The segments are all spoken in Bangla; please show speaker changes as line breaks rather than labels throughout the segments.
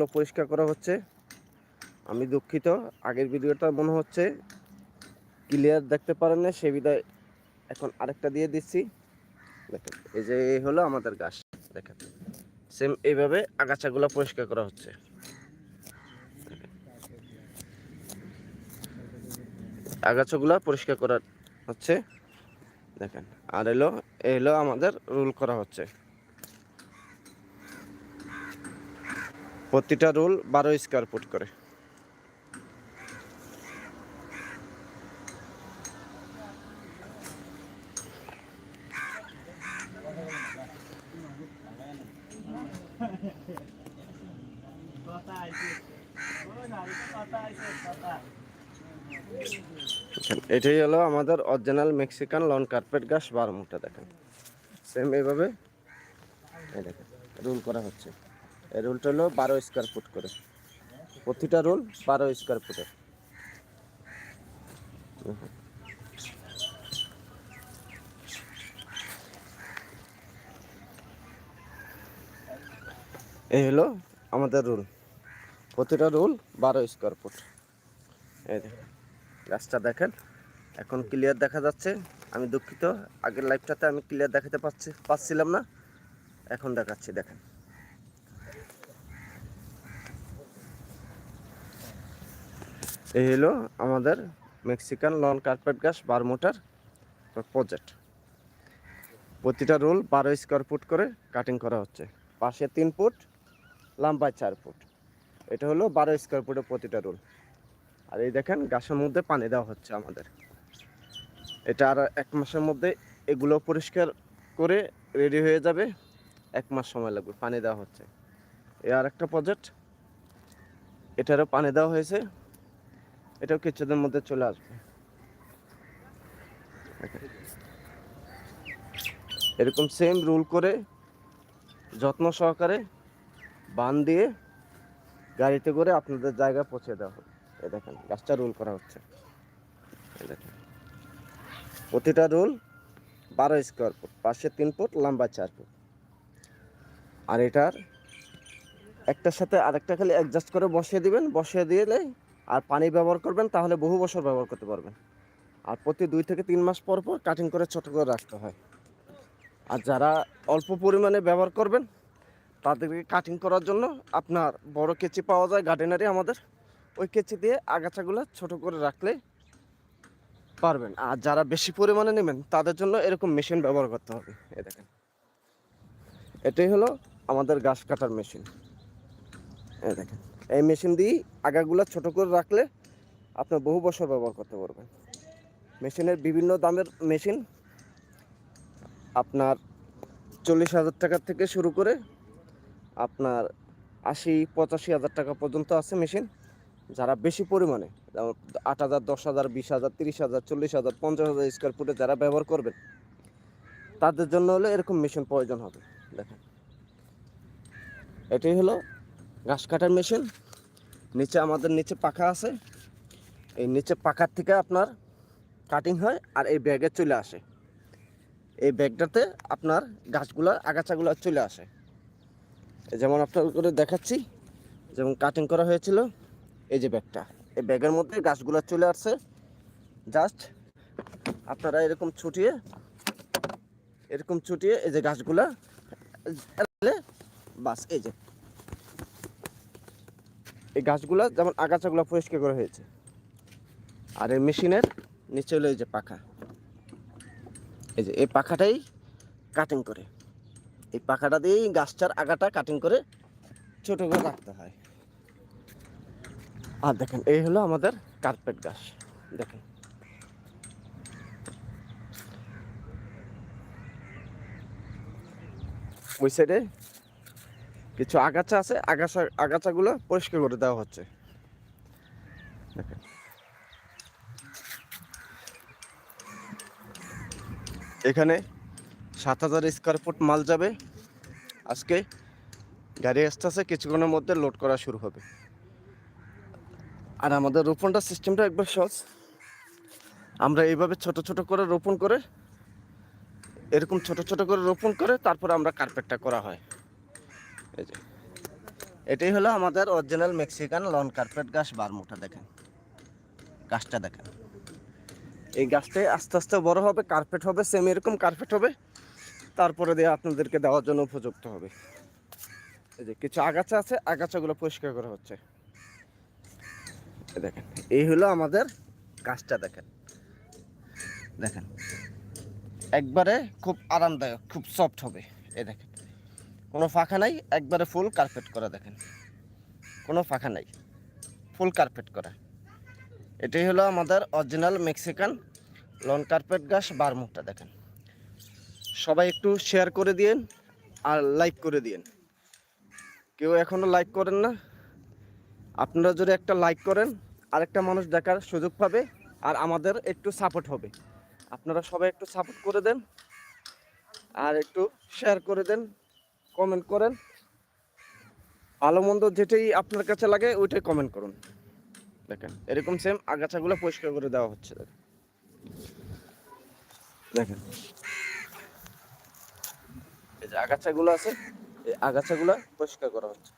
গাছগুলো পরিষ্কার করা হচ্ছে আমি দুঃখিত আগের ভিডিওটা মনে হচ্ছে ক্লিয়ার দেখতে পারেন না সে বিধায় এখন আরেকটা দিয়ে দিচ্ছি দেখেন এই যে এই হলো আমাদের গাছ দেখেন সেম এইভাবে আগাছাগুলো পরিষ্কার করা হচ্ছে আগাছাগুলো পরিষ্কার করা হচ্ছে দেখেন আর এলো এলো আমাদের রুল করা হচ্ছে প্রতিটা রোল বারো স্কোয়ার ফুট করে এটাই হলো আমাদের অরিজিনাল মেক্সিকান লন কার্পেট গাছ বারো মুখটা দেখেন সেম এভাবে দেখেন রোল করা হচ্ছে রুলটা হলো বারো স্কোয়ার ফুট করে প্রতিটা রুল বারো স্কোয়ার ফুটের এই হলো আমাদের রুল প্রতিটা রুল বারো স্কোয়ার ফুট এই গাছটা দেখেন এখন ক্লিয়ার দেখা যাচ্ছে আমি দুঃখিত আগের লাইফটাতে আমি ক্লিয়ার দেখাতে পারছি পাচ্ছিলাম না এখন দেখাচ্ছি দেখেন এই হলো আমাদের মেক্সিকান লন কার্পেট গাছ বারমোটার প্রজেক্ট প্রতিটা রোল বারো স্কোয়ার ফুট করে কাটিং করা হচ্ছে পাশে তিন ফুট লম্বায় চার ফুট এটা হলো বারো স্কোয়ার ফুটের প্রতিটা রোল আর এই দেখেন গাছের মধ্যে পানি দেওয়া হচ্ছে আমাদের এটা আর এক মাসের মধ্যে এগুলো পরিষ্কার করে রেডি হয়ে যাবে এক মাস সময় লাগবে পানি দেওয়া হচ্ছে এ আর একটা প্রজেক্ট এটারও পানি দেওয়া হয়েছে এটাও কিছুদের মধ্যে চলে আসবে এরকম সেম রুল করে যত্ন সহকারে বান দিয়ে গাড়িতে করে আপনাদের জায়গায় পৌঁছে দেওয়া হবে এ দেখেন গাছটা রোল করা হচ্ছে দেখেন প্রতিটা রোল বারো স্কোয়ার ফুট পাশে তিন ফুট লম্বা চার ফুট আর এটার একটার সাথে আরেকটা খালি অ্যাডজাস্ট করে বসিয়ে দিবেন বসিয়ে দিলে আর পানি ব্যবহার করবেন তাহলে বহু বছর ব্যবহার করতে পারবেন আর প্রতি দুই থেকে তিন মাস পর পর কাটিং করে ছোট করে রাখতে হয় আর যারা অল্প পরিমাণে ব্যবহার করবেন তাদেরকে কাটিং করার জন্য আপনার বড় কেচি পাওয়া যায় গার্ডেনারি আমাদের ওই কেচি দিয়ে আগাছাগুলো ছোট করে রাখলে পারবেন আর যারা বেশি পরিমাণে নেবেন তাদের জন্য এরকম মেশিন ব্যবহার করতে হবে এ দেখেন এটাই হলো আমাদের গাছ কাটার মেশিন এ দেখেন এই মেশিন দিয়ে আগাগুলো ছোট করে রাখলে আপনি বহু বছর ব্যবহার করতে পারবেন মেশিনের বিভিন্ন দামের মেশিন আপনার চল্লিশ হাজার টাকা থেকে শুরু করে আপনার আশি পঁচাশি হাজার টাকা পর্যন্ত আছে মেশিন যারা বেশি পরিমাণে যেমন আট হাজার দশ হাজার বিশ হাজার তিরিশ হাজার চল্লিশ হাজার পঞ্চাশ হাজার স্কোয়ার ফুটে যারা ব্যবহার করবেন তাদের জন্য হলে এরকম মেশিন প্রয়োজন হবে দেখেন এটাই হলো ঘাস কাটার মেশিন নিচে আমাদের নিচে পাখা আছে এই নিচে পাখার থেকে আপনার কাটিং হয় আর এই ব্যাগে চলে আসে এই ব্যাগটাতে আপনার গাছগুলো আগাছাগুলো চলে আসে যেমন আপনার করে দেখাচ্ছি যেমন কাটিং করা হয়েছিল এই যে ব্যাগটা এই ব্যাগের মধ্যে গাছগুলো চলে আসছে জাস্ট আপনারা এরকম ছুটিয়ে এরকম ছুটিয়ে এই যে গাছগুলা বাস এই যে এই গাছগুলো যেমন আগাছাগুলো পরিষ্কার করা হয়েছে আর এই মেশিনের নিচে হলো এই যে পাখা এই যে এই পাখাটাই কাটিং করে এই পাখাটা দিয়েই গাছটার আগাটা কাটিং করে ছোটো করে রাখতে হয় আর দেখেন এই হলো আমাদের কার্পেট গাছ দেখেন ওই সাইডে কিছু আগাছা আছে আগাছা আগাছাগুলো পরিষ্কার করে দেওয়া হচ্ছে এখানে সাত হাজার স্কোয়ার ফুট মাল যাবে আজকে গাড়ি আসতেছে কিছুক্ষণের মধ্যে লোড করা শুরু হবে আর আমাদের রোপণটা সিস্টেমটা একবার সহজ আমরা এইভাবে ছোট ছোট করে রোপণ করে এরকম ছোট ছোট করে রোপণ করে তারপরে আমরা কার্পেটটা করা হয় এটাই হলো আমাদের অরিজিনাল মেক্সিকান লন কার্পেট গাছ বারমুটা দেখেন গাছটা দেখেন এই গাছটাই আস্তে আস্তে বড় হবে কার্পেট হবে সেম এরকম কার্পেট হবে তারপরে দিয়ে আপনাদেরকে দেওয়ার জন্য উপযুক্ত হবে এই যে কিছু আগাছা আছে আগাছাগুলো পরিষ্কার করা হচ্ছে দেখেন এই হলো আমাদের গাছটা দেখেন দেখেন একবারে খুব আরামদায়ক খুব সফট হবে এ দেখেন কোনো ফাঁকা নাই একবারে ফুল কার্পেট করা দেখেন কোনো ফাঁকা নাই ফুল কার্পেট করা এটাই হলো আমাদের অরিজিনাল মেক্সিকান লন কার্পেট গাছ বারমুখটা দেখেন সবাই একটু শেয়ার করে দিন আর লাইক করে দিন কেউ এখনও লাইক করেন না আপনারা যদি একটা লাইক করেন আরেকটা মানুষ দেখার সুযোগ পাবে আর আমাদের একটু সাপোর্ট হবে আপনারা সবাই একটু সাপোর্ট করে দেন আর একটু শেয়ার করে দেন কমেন্ট করেন ভালো মন্দ যেটাই আপনার কাছে লাগে ওইটাই কমেন্ট করুন দেখেন এরকম সেম আগাছাগুলো পরিষ্কার করে দেওয়া হচ্ছে দেখেন এই যে আগাছাগুলো আছে এই আগাছাগুলো পরিষ্কার করা হচ্ছে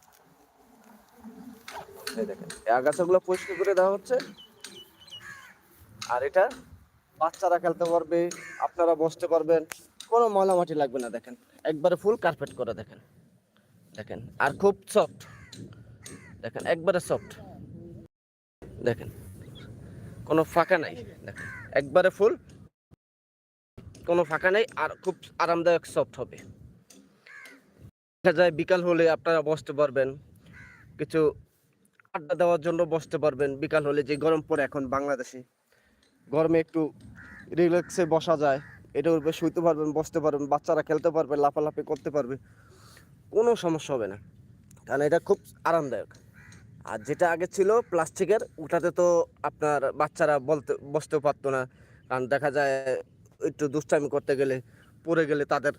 এই দেখেন এই আগাছাগুলো পরিষ্কার করে দেওয়া হচ্ছে আর এটা বাচ্চারা খেলতে পারবে আপনারা বসতে পারবেন কোনো ময়লা মাটি লাগবে না দেখেন একবারে ফুল কার্পেট করে দেখেন দেখেন আর খুব সফট দেখেন একবারে সফট দেখেন কোনো ফাঁকা নাই দেখেন একবারে ফুল কোনো ফাঁকা নেই আর খুব আরামদায়ক সফট হবে দেখা যায় বিকাল হলে আপনারা বসতে পারবেন কিছু আড্ডা দেওয়ার জন্য বসতে পারবেন বিকাল হলে যে গরম পড়ে এখন বাংলাদেশে গরমে একটু রিল্যাক্সে বসা যায় এটার উপরে শুইতে পারবেন বসতে পারবেন বাচ্চারা খেলতে পারবে লাফালাফি করতে পারবে কোনো সমস্যা হবে না কারণ এটা খুব আরামদায়ক আর যেটা আগে ছিল প্লাস্টিকের ওটাতে তো আপনার বাচ্চারা বলতে বসতেও পারতো না কারণ দেখা যায় একটু দুষ্টামি করতে গেলে পড়ে গেলে তাদের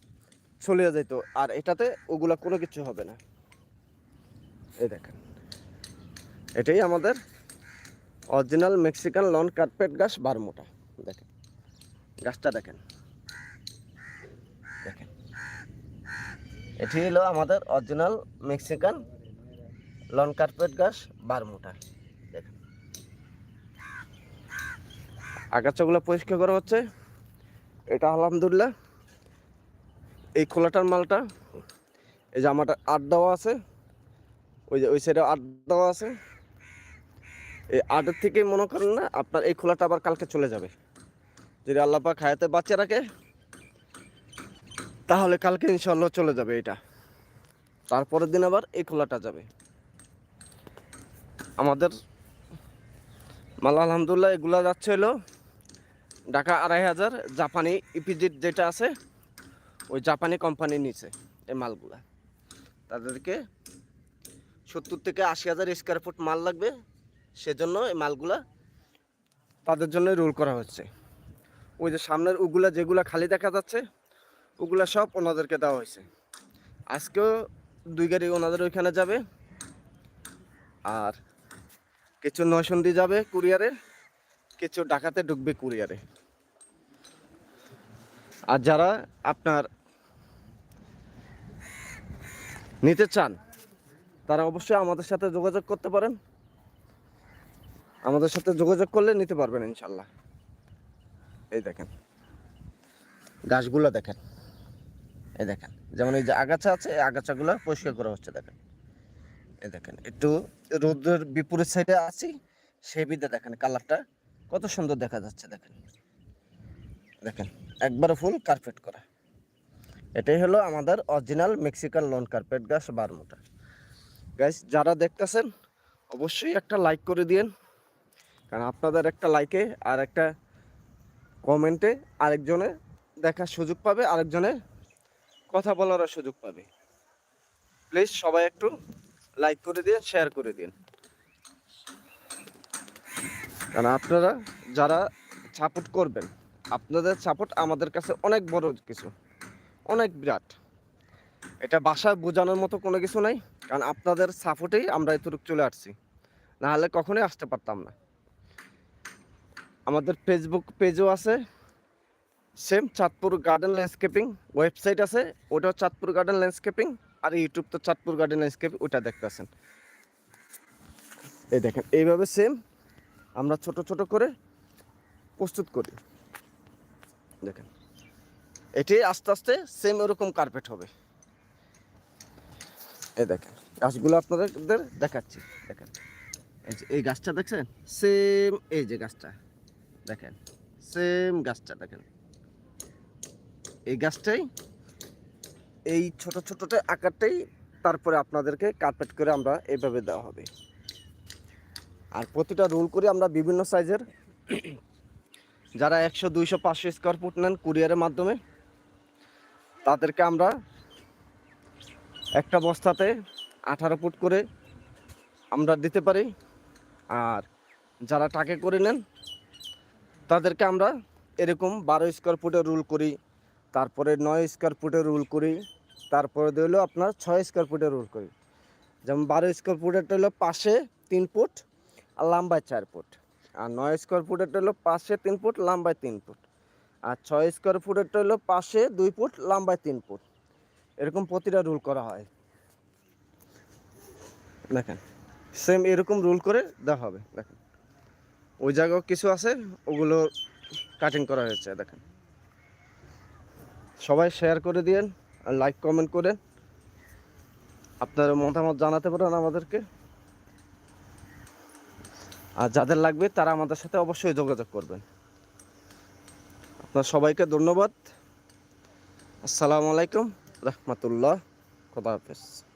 চলে যেত আর এটাতে ওগুলা কোনো কিছু হবে না এই দেখেন এটাই আমাদের অরিজিনাল মেক্সিকান লন কার্পেট গাছ বারমোটা দেখেন গাছটা দেখেন এটি হলো আমাদের অরিজিনাল মেক্সিকান লন কার্পেট গাছ বারমুটা দেখেন আগাছাগুলো পরিষ্কার করা হচ্ছে এটা আলহামদুলিল্লাহ এই খোলাটার মালটা এই যে আমারটা আট দেওয়া আছে ওই যে ওই সাইডে আট দেওয়া আছে এই আটের থেকে মনে করেন না আপনার এই খোলাটা আবার কালকে চলে যাবে যদি আল্লাপা খায়াতে বাচ্চা রাখে তাহলে কালকে ইনশাল্লাহ চলে যাবে এটা তারপরের দিন আবার এই খোলাটা যাবে আমাদের মাল আলহামদুলিল্লাহ এগুলো যাচ্ছিল ঢাকা আড়াই হাজার জাপানি ইপিজিট যেটা আছে ওই জাপানি কোম্পানি নিচে এই মালগুলা তাদেরকে সত্তর থেকে আশি হাজার স্কোয়ার ফুট মাল লাগবে সেজন্য এই মালগুলা তাদের জন্য রোল করা হচ্ছে ওই যে সামনের ওগুলা যেগুলা খালি দেখা যাচ্ছে ওগুলা সব ওনাদেরকে দেওয়া হয়েছে আজকেও দুই গাড়ি ওনাদের ওইখানে যাবে আর কিছু নয়সন্ধি যাবে কুরিয়ারে কিছু ডাকাতে ঢুকবে কুরিয়ারে আর যারা আপনার নিতে চান তারা অবশ্যই আমাদের সাথে যোগাযোগ করতে পারেন আমাদের সাথে যোগাযোগ করলে নিতে পারবেন ইনশাল্লাহ এই দেখেন গাছগুলো দেখেন এই দেখেন যেমন এই যে আগাছা আছে আগাছাগুলো পরিষ্কার করা হচ্ছে দেখেন এই দেখেন একটু রোদের বিপরীত সাইডে আছি সেই বিদ্যা দেখেন কালারটা কত সুন্দর দেখা যাচ্ছে দেখেন দেখেন একবার ফুল কার্পেট করা এটাই হলো আমাদের অরিজিনাল মেক্সিকান লন কার্পেট গাছ বারমোটা গাছ যারা দেখতেছেন অবশ্যই একটা লাইক করে দিয়েন কারণ আপনাদের একটা লাইকে আর একটা কমেন্টে আরেকজনে দেখার সুযোগ পাবে আরেকজনের কথা বলারও সুযোগ পাবে প্লিজ সবাই একটু লাইক করে দিন শেয়ার করে দিন কারণ আপনারা যারা সাপোর্ট করবেন আপনাদের সাপোর্ট আমাদের কাছে অনেক বড় কিছু অনেক বিরাট এটা বাসায় বোঝানোর মতো কোনো কিছু নাই কারণ আপনাদের সাপোর্টেই আমরা এতটুক চলে আসছি নাহলে কখনোই আসতে পারতাম না আমাদের ফেসবুক পেজও আছে same Chandpur garden landscaping website আছে ওটাও চাঁদপুর গার্ডেন ল্যান্ডস্কেপিং আর ইউটিউব তো চাঁদপুর গার্ডেন ল্যান্ডস্কেপিং ওটা দেখতেছেন এই দেখেন এইভাবে সেম আমরা ছোট ছোট করে প্রস্তুত করি দেখেন এটি আস্তে আস্তে সেম ওরকম কার্পেট হবে এই দেখেন গাছগুলো আপনাদের দেখাচ্ছি দেখেন এই গাছটা দেখছেন সেম এই যে গাছটা দেখেন সেম গাছটা দেখেন এই গাছটাই এই ছোট ছোটোটা আকারটাই তারপরে আপনাদেরকে কার্পেট করে আমরা এভাবে দেওয়া হবে আর প্রতিটা রোল করে আমরা বিভিন্ন সাইজের যারা একশো দুইশো পাঁচশো স্কোয়ার ফুট নেন কুরিয়ারের মাধ্যমে তাদেরকে আমরা একটা বস্তাতে আঠারো ফুট করে আমরা দিতে পারি আর যারা টাকে করে নেন তাদেরকে আমরা এরকম বারো স্কোয়ার ফুটের রুল করি তারপরে নয় স্কোয়ার ফুটে রুল করি তারপরে দিল আপনার ছয় স্কোয়ার ফুটে রুল করি যেমন বারো স্কোয়ার ফুটেরটা হলো পাশে তিন ফুট আর লাম্বায় চার ফুট আর নয় স্কোয়ার ফুটেরটা হলো পাশে তিন ফুট লাম্বায় তিন ফুট আর ছয় স্কোয়ার ফুটেরটা হলো পাশে দুই ফুট লাম্বায় তিন ফুট এরকম প্রতিটা রুল করা হয় দেখেন সেম এরকম রুল করে দেওয়া হবে দেখেন ওই জায়গাও কিছু আছে ওগুলো কাটিং করা হয়েছে দেখেন সবাই শেয়ার করে দিয়েন আর লাইক কমেন্ট করেন আপনারা মতামত জানাতে পারেন আমাদেরকে আর যাদের লাগবে তারা আমাদের সাথে অবশ্যই যোগাযোগ করবেন আপনার সবাইকে ধন্যবাদ আসসালামু আলাইকুম রহমতুল্লাহ খোদা হাফেজ